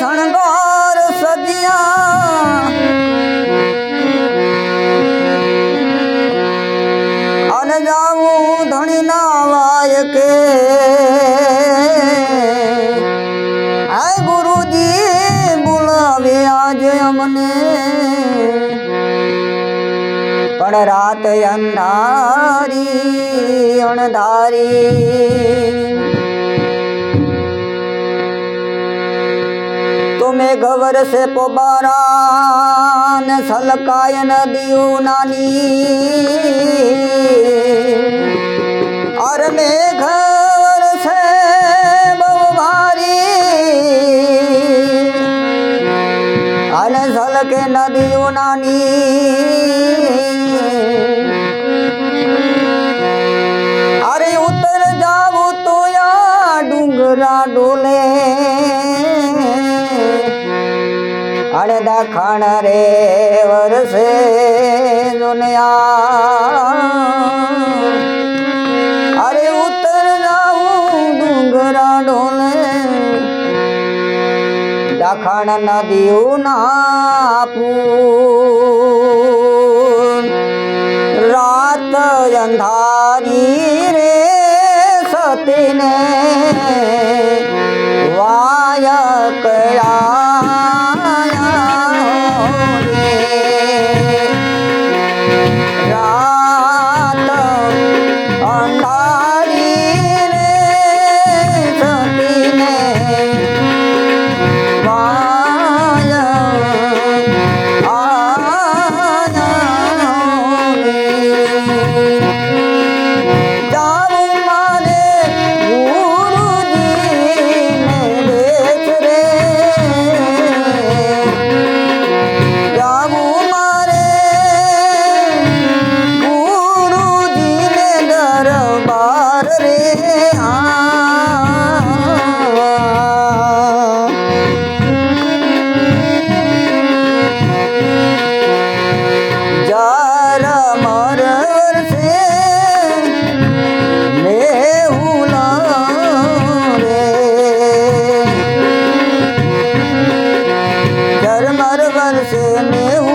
શણગાર સદિયા અને જાવું ધણી ના વાય કે ગુરુજી, બોલાવે આજે અમને. પણ રાત અંધારી, અણધારી. તુમે ગવર સે પોબારાન સલકાય નદીઓ નાની દાખણ રે વરસે દુનિયા. અરે ઉતર જાઉં ડુંગરા ડોલે. દખણ નદીઓ ના પૂર. રાત અંધારી રે સતીને. વાય মানুষ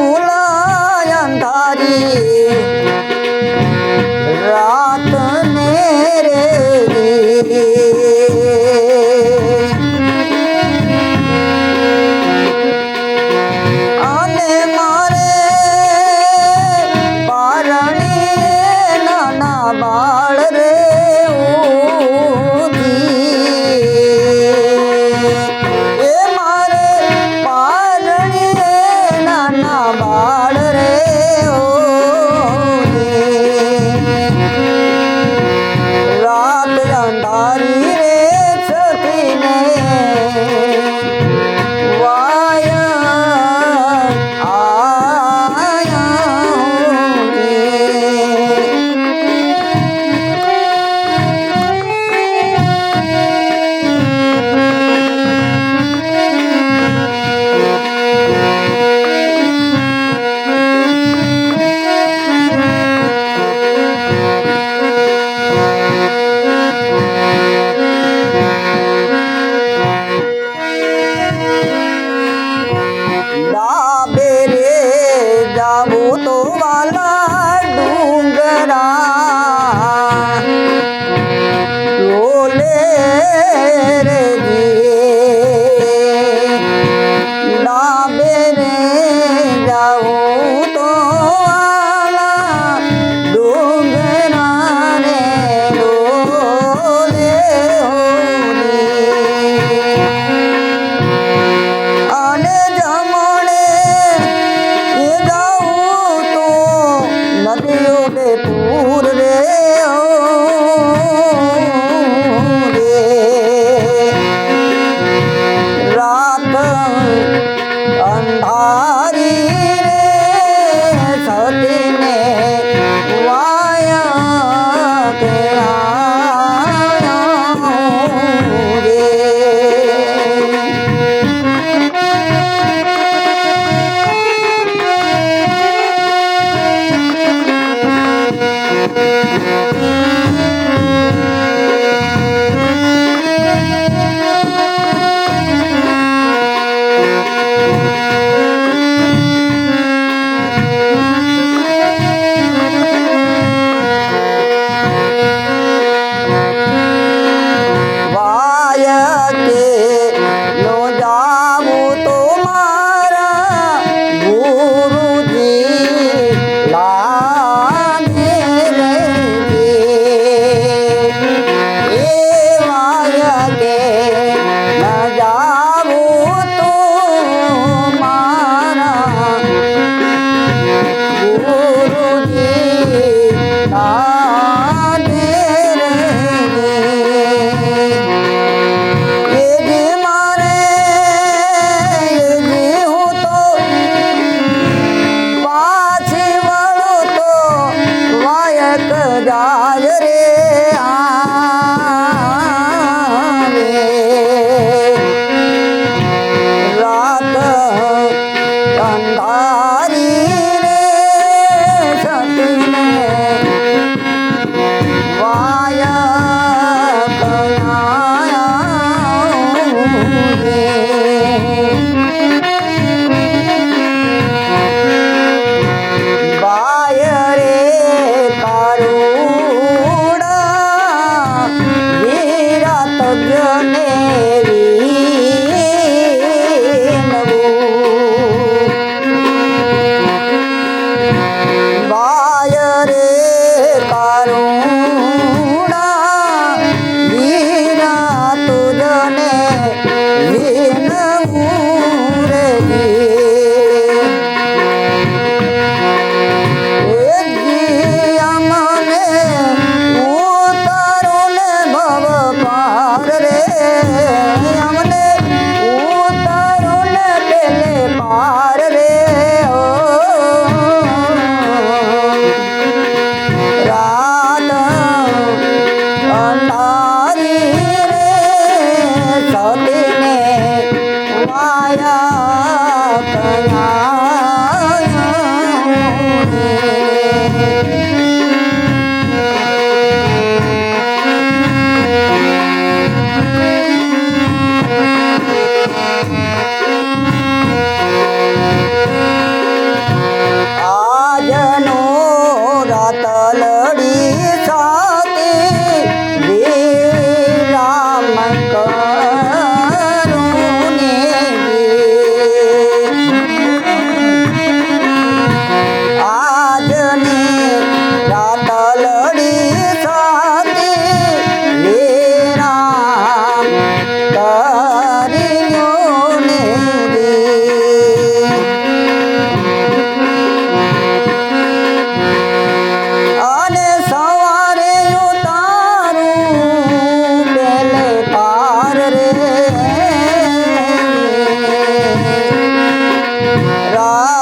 રાત